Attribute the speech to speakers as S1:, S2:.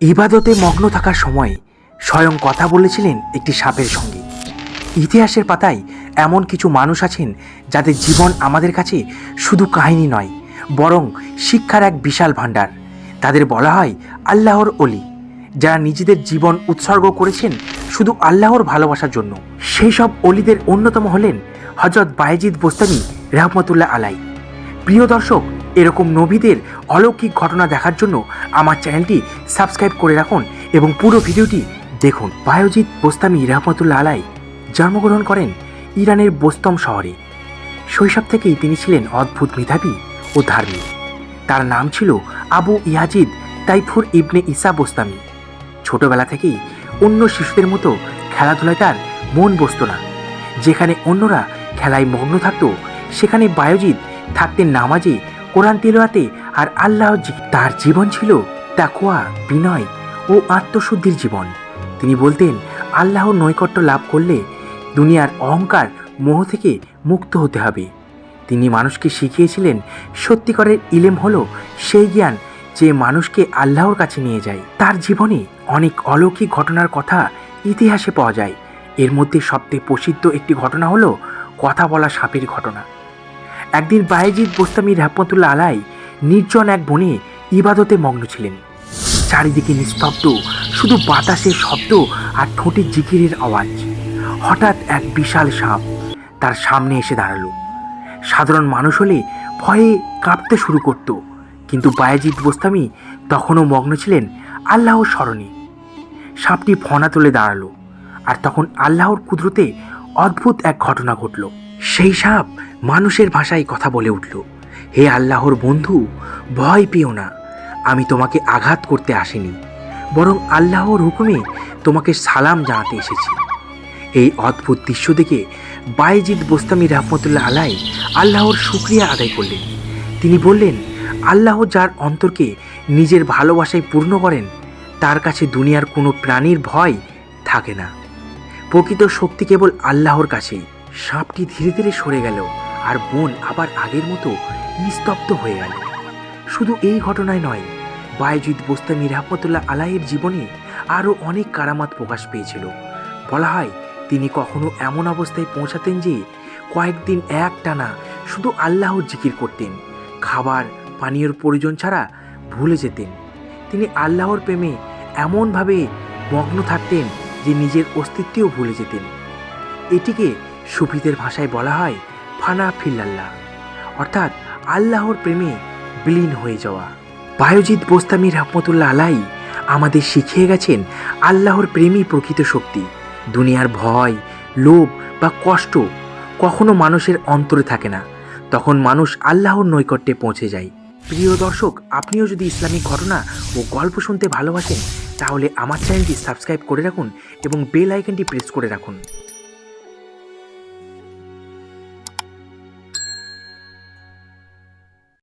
S1: ইবাদতে মগ্ন থাকার সময় স্বয়ং কথা বলেছিলেন একটি সাপের সঙ্গে। ইতিহাসের পাতায় এমন কিছু মানুষ আছেন যাদের জীবন আমাদের কাছে শুধু কাহিনী নয়, বরং শিক্ষার এক বিশাল ভাণ্ডার। তাদের বলা হয় আল্লাহর অলি যারা নিজেদের জীবন উৎসর্গ করেছেন শুধু আল্লাহর ভালোবাসার জন্য। সেই সব অলিদের অন্যতম হলেন হজরত বায়েজিদ বোস্তানি রহমতুল্লাহ আলাই প্রিয় দর্শক এরকম নবীদের অলৌকিক ঘটনা দেখার জন্য আমার চ্যানেলটি সাবস্ক্রাইব করে রাখুন এবং পুরো ভিডিওটি দেখুন। বায়োজিৎ বোস্তামি রহমতুল্লাহ আলাই জন্মগ্রহণ করেন ইরানের বোস্তম শহরে। শৈশব থেকেই তিনি ছিলেন অদ্ভুত মেধাবী ও ধার্মিক। তার নাম ছিল Abu Yazid Taifur ibn Isa Bostami. ছোটবেলা থেকেই অন্য শিশুদের মতো খেলাধুলায় তার মন বসত না। যেখানে অন্যরা খেলায় মগ্ন থাকত, সেখানে বায়োজিৎ থাকতেন নামাজে কোরআন তিলওয়াতে আর আল্লাহ তার জীবন ছিল তাকুয়া বিনয় ও আত্মশুদ্ধির জীবন। তিনি বলতেন, আল্লাহর নৈকট্য লাভ করলে দুনিয়ার অহংকার মোহ থেকে মুক্ত হতে হবে। তিনি মানুষকে শিখিয়েছিলেন, সত্যিকারের ইলেম হলো সেই জ্ঞান যে মানুষকে আল্লাহর কাছে নিয়ে যায়। তার জীবনে অনেক অলৌকিক ঘটনার কথা ইতিহাসে পাওয়া যায়। এর মধ্যে সবচেয়ে প্রসিদ্ধ একটি ঘটনা হলো কথা বলা সাপের ঘটনা। একদিন বায়েজিদ বোস্তামি রহমতুল্লাহ আলাই নির্জন এক বনে ইবাদতে মগ্ন ছিলেন। চারিদিকে নিস্তব্ধ, শুধু বাতাসের শব্দ আর ঠোঁটে জিকিরের আওয়াজ। হঠাৎ এক বিশাল সাপ তার সামনে এসে দাঁড়াল। সাধারণ মানুষ হলে ভয়ে কাঁপতে শুরু করত, কিন্তু বায়েজিদ বোস্তামি তখনও মগ্ন ছিলেন আল্লাহর স্মরণে। সাপটি ফনা তুলে দাঁড়াল, আর তখন আল্লাহর কুদরতে অদ্ভুত এক ঘটনা ঘটল। সেই সাপ মানুষের ভাষায় কথা বলে উঠল। হে আল্লাহর বন্ধু, ভয় পেও না, আমি তোমাকে আঘাত করতে আসিনি, বরং আল্লাহর হুকুমে তোমাকে সালাম জানাতে এসেছি। এই অদ্ভুত দৃশ্য দেখে বায়েজিদ বোস্তামি রহমতুল্লাহ আলাই আল্লাহর শুক্রিয়া আদায় করলেন। তিনি বললেন, আল্লাহ যার অন্তরকে নিজের ভালোবাসায় পূর্ণ করেন, তার কাছে দুনিয়ার কোনো প্রাণীর ভয় থাকে না। প্রকৃত শক্তি কেবল আল্লাহর কাছেই। সাপটি ধীরে ধীরে সরে গেল আর বন আবার আগের মতো নিস্তব্ধ হয়ে গেল। শুধু এই ঘটনায় নয়, বায়জিৎ বোস্তামি, রহমতুল্লাহ আলাইয়ের জীবনে আরও অনেক কারামাত প্রকাশ পেয়েছিল। বলা হয়, তিনি কখনো এমন অবস্থায় পৌঁছাতেন যে কয়েকদিন এক টানা শুধু আল্লাহর জিকির করতেন, খাবার, পানীয়র প্রয়োজন ছাড়া ভুলে যেতেন। তিনি আল্লাহর প্রেমে এমনভাবে মগ্ন থাকতেন যে নিজের অস্তিত্বও ভুলে যেতেন। এটিকে সুফিদের ভাষায় বলা হয়, ফানা ফিল্লাল্লাহ অর্থাৎ আল্লাহর প্রেমে বিলীন হয়ে যাওয়া। বায়োজিৎ বোস্তামি রহমতুল্লাহ আলাই আমাদের শিখিয়ে গেছেন আল্লাহর প্রেমই প্রকৃত শক্তি। দুনিয়ার ভয়, লোভ বা কষ্ট কখনো মানুষের অন্তরে থাকে না। তখন মানুষ আল্লাহর নৈকট্যে পৌঁছে যায়। প্রিয় দর্শক, আপনিও যদি ইসলামিক ঘটনা ও গল্প শুনতে ভালোবাসেন, তাহলে আমার চ্যানেলটি সাবস্ক্রাইব করে রাখুন এবং বেল আইকনটি প্রেস করে রাখুন।